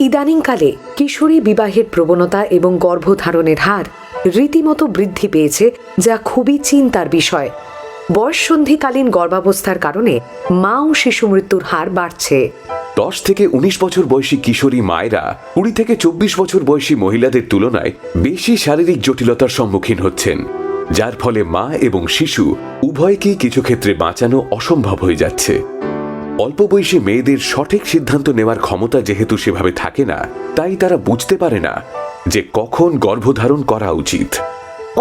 ইদানিংকালে কিশোরী বিবাহের প্রবণতা এবং গর্ভধারণের হার রীতিমতো বৃদ্ধি পেয়েছে, যা খুবই চিন্তার বিষয়। বয়ঃসন্ধিকালীন গর্ভাবস্থার কারণে মা ও শিশু মৃত্যুর হার বাড়ছে। দশ থেকে উনিশ বছর বয়সী কিশোরী মায়েরা কুড়ি থেকে চব্বিশ বছর বয়সী মহিলাদের তুলনায় বেশি শারীরিক জটিলতার সম্মুখীন হচ্ছেন, যার ফলে মা এবং শিশু উভয়কেই কিছু ক্ষেত্রে বাঁচানো অসম্ভব হয়ে যাচ্ছে। অল্প বয়সী মেয়েদের সঠিক সিদ্ধান্ত নেওয়ার ক্ষমতা যেহেতু সেভাবে থাকে না, তাই তারা বুঝতে পারে না যে কখন গর্ভধারণ করা উচিত।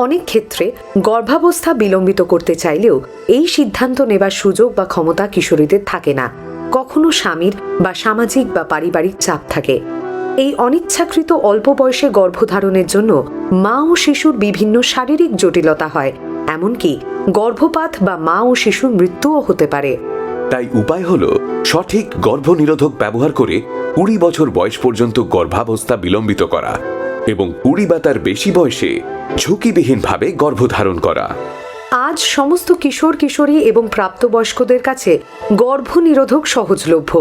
অনেক ক্ষেত্রে গর্ভাবস্থা বিলম্বিত করতে চাইলেও এই সিদ্ধান্ত নেবার সুযোগ বা ক্ষমতা কিশোরীদের থাকে না। কখনো স্বামীর বা সামাজিক বা পারিবারিক চাপ থাকে। এই অনিচ্ছাকৃত অল্প বয়সে গর্ভধারণের জন্য মা ও শিশুর বিভিন্ন শারীরিক জটিলতা হয়, এমনকি গর্ভপাত বা মা ও শিশুর মৃত্যুও হতে পারে। তাই উপায় হল সঠিক গর্ভনিরোধক ব্যবহার করে কুড়ি বছর বয়স পর্যন্ত গর্ভাবস্থা বিলম্বিত করা এবং কুড়ি বা তার বেশি বয়সে ঝুঁকিবিহীনভাবে গর্ভধারণ করা। আজ সমস্ত কিশোর কিশোরী এবং প্রাপ্তবয়স্কদের কাছে গর্ভনিরোধক সহজলভ্য।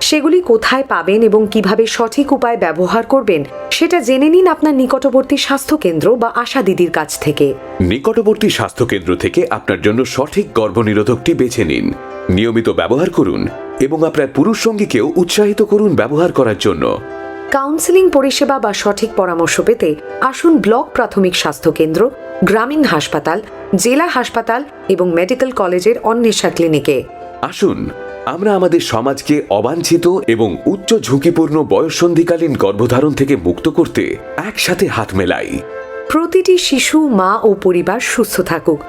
সেগুলি কোথায় পাবেন এবং কীভাবে সঠিক উপায় ব্যবহার করবেন সেটা জেনে নিন আপনার নিকটবর্তী স্বাস্থ্যকেন্দ্র বা আশা দিদির কাছ থেকে। নিকটবর্তী স্বাস্থ্যকেন্দ্র থেকে আপনার জন্য সঠিক গর্ভনিরোধকটি বেছে নিন। নিয়মিত ব্যবহার করুন এবং আপনার পুরুষ সঙ্গীকেও উৎসাহিত করুন ব্যবহার করার জন্য। কাউন্সেলিং পরিষেবা বা সঠিক পরামর্শ পেতে আসুন ব্লক প্রাথমিক স্বাস্থ্যকেন্দ্র গ্রামীণ হাসপাতাল জেলা হাসপাতাল এবং মেডিকেল কলেজের অন্বেষা ক্লিনিকে। আসুন আমরা আমাদের সমাজকে অবাঞ্ছিত এবং উচ্চ ঝুঁকিপূর্ণ বয়ঃসন্ধিকালীন গর্ভধারণ থেকে মুক্ত করতে একসাথে হাত মেলাই। প্রতিটি শিশু মা ও পরিবার সুস্থ থাকুক।